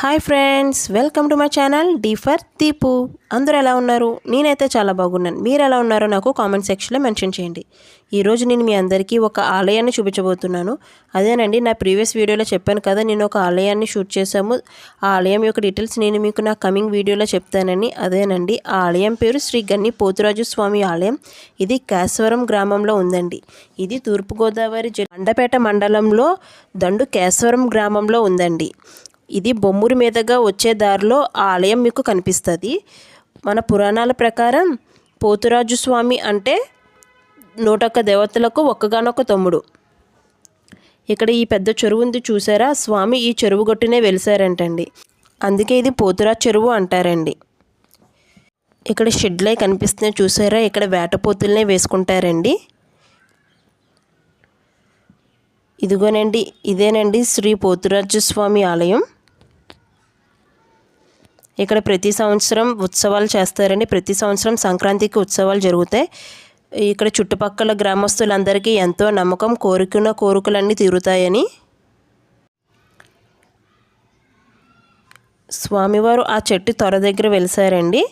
Hi friends welcome to my channel D for Deepu. అందరూ ఎలా ఉన్నారు? నేనైతే చాలా బాగున్నాను. మీరు ఎలా ఉన్నారో నాకు కామెంట్ సెక్షన్లో మెన్షన్ చేయండి. ఈరోజు నేను మీ అందరికీ ఒక ఆలయాన్ని చూపించబోతున్నాను. అదేనండి నా ప్రీవియస్ వీడియోలో చెప్పాను కదా నేను ఒక ఆలయాన్ని షూట్ చేశాము. ఆ ఆలయం యొక్క డీటెయిల్స్ నేను మీకు నా కమింగ్ వీడియోలో చెప్తానని. అదేనండి ఆ ఆలయం పేరు శ్రీ గన్ని పోతురాజు స్వామి ఆలయం. ఇది కేశవరం గ్రామంలో ఉందండి. ఇది తూర్పుగోదావరి జిల్లా అండపేట మండలంలో దండు కేశవరం గ్రామంలో ఉందండి. ఇది బొమ్మూరు మీదుగా వచ్చే దారిలో ఆ ఆలయం మీకు కనిపిస్తుంది. మన పురాణాల ప్రకారం పోతురాజు స్వామి అంటే నూటొక్క దేవతలకు ఒక్కగానొక్క తమ్ముడు. ఇక్కడ ఈ పెద్ద చెరువు ఉంది చూసారా? స్వామి ఈ చెరువు గొట్టునే వెలిసారంటండి. అందుకే ఇది పోతురాజు చెరువు అంటారండి. ఇక్కడ షెడ్లే కనిపిస్తున్నాయి చూసారా? ఇక్కడ వేటపోతులనే వేసుకుంటారండి. ఇదిగోనండి ఇదేనండి శ్రీ పోతురాజు స్వామి ఆలయం. ఇక్కడ ప్రతి సంవత్సరం ఉత్సవాలు చేస్తారండి ప్రతి సంవత్సరం సంక్రాంతికి ఉత్సవాలు జరుగుతాయి. ఇక్కడ చుట్టుపక్కల గ్రామస్తులందరికీ ఎంతో నమ్మకం కోరుకున్న కోరికలన్నీ తీరుతాయని స్వామివారు ఆ చెట్టు త్వర దగ్గర వెలిసారండి.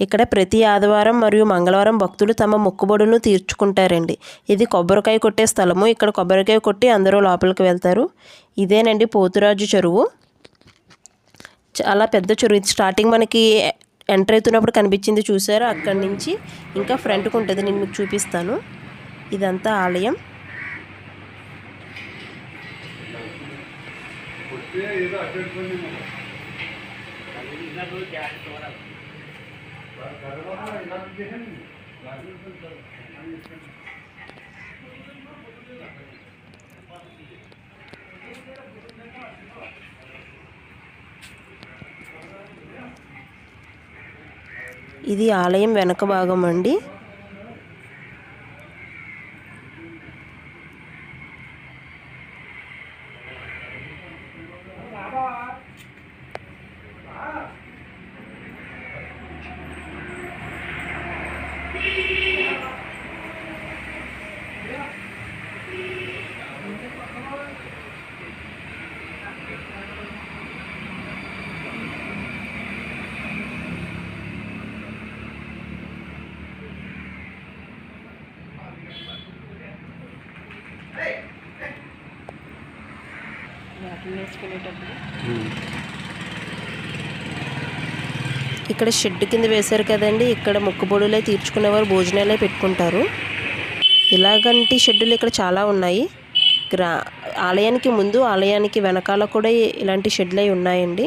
ఇక్కడ ప్రతి ఆదివారం మరియు మంగళవారం భక్తులు తమ మొక్కుబడులను తీర్చుకుంటారండి. ఇది కొబ్బరికాయ కొట్టే స్థలము. ఇక్కడ కొబ్బరికాయ కొట్టి అందరూ లోపలికి వెళ్తారు. ఇదేనండి పోతురాజు చెరువు. చాలా పెద్ద చెరువు. ఇది స్టార్టింగ్ మనకి ఎంటర్ అవుతున్నప్పుడు కనిపించింది చూసారు? అక్కడి నుంచి ఇంకా ఫ్రంట్కి ఉంటుంది. నేను మీకు చూపిస్తాను. ఇదంతా ఆలయం. ఇది ఆలయం వెనక భాగం అండి. ఇక్కడ షెడ్ కింద వేశారు కదండి. ఇక్కడ మొక్కుబడులే తీర్చుకునేవారు భోజనాలే పెట్టుకుంటారు. ఇలాగంటి షెడ్యూల్ ఇక్కడ చాలా ఉన్నాయి. గ్రా ఆలయానికి ముందు ఆలయానికి వెనకాల కూడా ఇలాంటి షెడ్లు ఉన్నాయండి.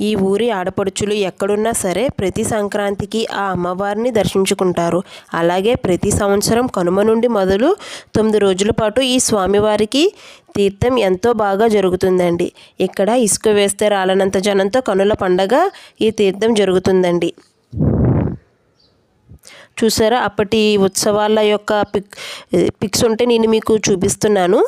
ఈ ఊరి ఆడపడుచులు ఎక్కడున్నా సరే ప్రతి సంక్రాంతికి ఆ అమ్మవారిని దర్శించుకుంటారు. అలాగే ప్రతి సంవత్సరం కనుమ నుండి మొదలు తొమ్మిది రోజుల పాటు ఈ స్వామివారికి తీర్థం ఎంతో బాగా జరుగుతుందండి. ఇక్కడ ఇసుక వేస్తే రాలనంత జనంతో కనుల పండగ ఈ తీర్థం జరుగుతుందండి. చూసారా? అప్పటి ఉత్సవాల యొక్క పిక్ పిక్స్ ఉంటే నేను మీకు చూపిస్తున్నాను.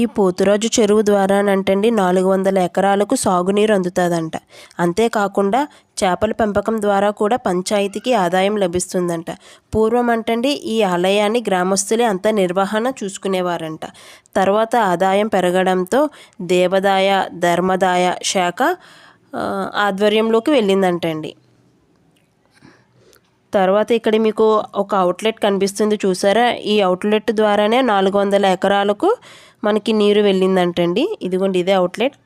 ఈ పోతురాజు చెరువు ద్వారానంటండి నాలుగు వందల ఎకరాలకు సాగునీరు అందుతుందంట. అంతేకాకుండా చేపల పెంపకం ద్వారా కూడా పంచాయతీకి ఆదాయం లభిస్తుందంట. పూర్వం అంటండి ఈ ఆలయాన్ని గ్రామస్తులే అంత నిర్వహణ చూసుకునేవారంట. తర్వాత ఆదాయం పెరగడంతో దేవదాయ ధర్మదాయ శాఖ ఆధ్వర్యంలోకి వెళ్ళిందంటండి. తర్వాత ఇక్కడ మీకు ఒక అవుట్లెట్ కనిపిస్తుంది చూసారా? ఈ అవుట్లెట్ ద్వారానే నాలుగు వందల ఎకరాలకు మనకి నీరు వెళ్ళిందంటండి. ఇదిగోండి ఇదే అవుట్లెట్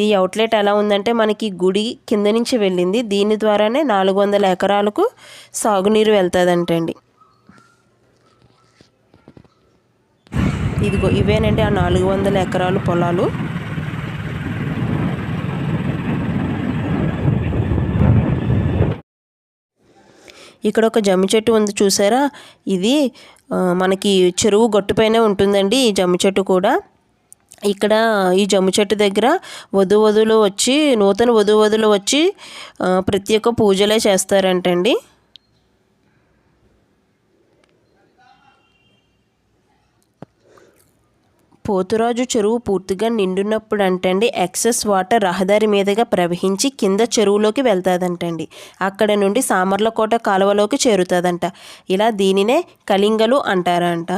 ఈ అవుట్లెట్ ఎలా ఉందంటే మనకి గుడి కింద నుంచి వెళ్ళింది. దీని ద్వారానే నాలుగు వందల ఎకరాలకు సాగునీరు వెళ్తుందంటండి. ఇదిగో ఇవేనండి ఆ నాలుగు వందల ఎకరాలు పొలాలు. ఇక్కడ ఒక జమ్మి చెట్టు ఉంది చూసారా? ఇది మనకి చెరువు గట్టుపైనే ఉంటుందండి ఈ జమ్మి చెట్టు కూడా. ఇక్కడ ఈ జమ్ము చెట్టు దగ్గర వధు వచ్చి నూతన వధువధులు వచ్చి ప్రత్యేక పూజలే చేస్తారంటండి. పోతురాజు చెరువు పూర్తిగా నిండున్నప్పుడు అంటండి ఎక్సెస్ వాటర్ రహదారి మీదుగా ప్రవహించి కింద చెరువులోకి వెళ్తాదంటండి. అక్కడ నుండి సామర్లకోట కాలువలోకి చేరుతుందంట. ఇలా దీనినే కళింగలు అంటారంట.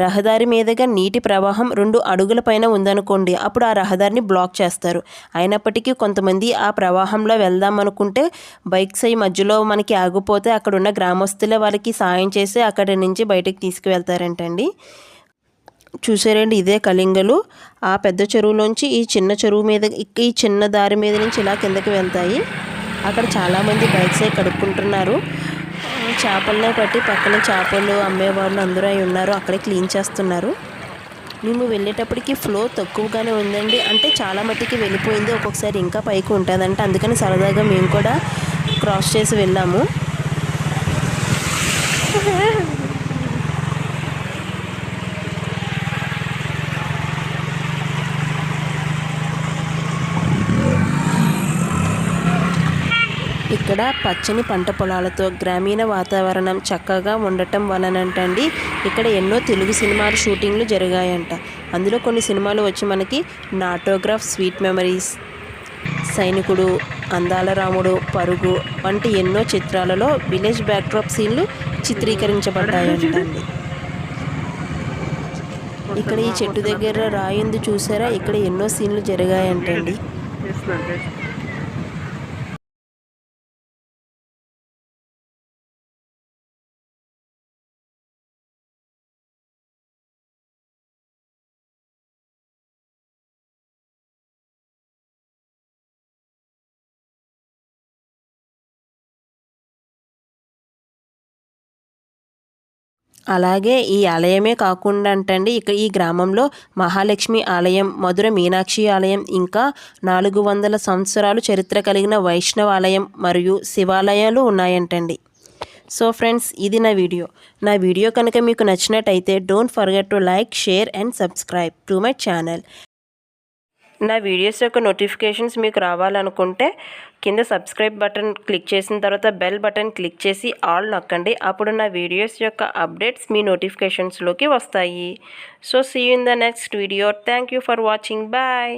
రహదారి మీదుగా నీటి ప్రవాహం రెండు అడుగుల పైన ఉందనుకోండి అప్పుడు ఆ రహదారిని బ్లాక్ చేస్తారు. అయినప్పటికీ కొంతమంది ఆ ప్రవాహంలో వెళ్దాం అనుకుంటే బైక్స్ అయి మధ్యలో మనకి ఆగిపోతే అక్కడ ఉన్న గ్రామస్తులే వాళ్ళకి సాయం చేసి అక్కడి నుంచి బయటకు తీసుకువెళ్తారంటండి. చూసారండి ఇదే కళింగలు. ఆ పెద్ద చెరువులోంచి ఈ చిన్న చెరువు మీద ఈ చిన్న దారి మీద నుంచి ఇలా కిందకి వెళ్తాయి. అక్కడ చాలామంది బైక్సే కడుక్కుంటున్నారు. చేపలనే పట్టి పక్కన చేపలు అమ్మేవాళ్ళు అందరూ అయి ఉన్నారు. అక్కడే క్లీన్ చేస్తున్నారు. మేము వెళ్ళేటప్పటికి ఫ్లో తక్కువగానే ఉందండి. అంటే చాలా మట్టికి వెళ్ళిపోయింది. ఒక్కొక్కసారి ఇంకా పైకి ఉంటుందంటే. అందుకని సరదాగా మేము కూడా క్రాస్ చేసి వెళ్ళాము. ఇక్కడ పచ్చని పంట పొలాలతో గ్రామీణ వాతావరణం చక్కగా ఉండటం వలనంటండి. ఇక్కడ ఎన్నో తెలుగు సినిమాలు షూటింగ్లు జరిగాయంట. అందులో కొన్ని సినిమాలు వచ్చి మనకి నాటోగ్రాఫ్ స్వీట్ మెమరీస్ సైనికుడు అందాల రాముడు పరుగు వంటి ఎన్నో చిత్రాలలో విలేజ్ బ్యాక్డ్రాప్ సీన్లు చిత్రీకరించబడ్డాయంటండి. ఇక్కడ ఈ చెట్టు దగ్గర రాయింది చూసారా? ఇక్కడ ఎన్నో సీన్లు జరిగాయంటండి. అలాగే ఈ ఆలయమే కాకుండా అంటండి ఇక ఈ గ్రామంలో మహాలక్ష్మి ఆలయం మధుర మీనాక్షి ఆలయం ఇంకా నాలుగు వందల సంవత్సరాలు చరిత్ర కలిగిన వైష్ణవ ఆలయం మరియు శివాలయాలు ఉన్నాయంటండి. సో ఫ్రెండ్స్ ఇది నా వీడియో. నా వీడియో కనుక మీకు నచ్చినట్టయితే don't forget to like share and subscribe to my channel. నా వీడియోస్ యొక్క నోటిఫికేషన్స్ మీకు రావాలనుకుంటే కింద సబ్స్క్రైబ్ బటన్ క్లిక్ చేసిన తర్వాత బెల్ బటన్ క్లిక్ చేసి ఆల్ నొక్కండి. అప్పుడు నా వీడియోస్ యొక్క అప్డేట్స్ మీ నోటిఫికేషన్స్లోకి వస్తాయి. So see in the next video thank you for watching bye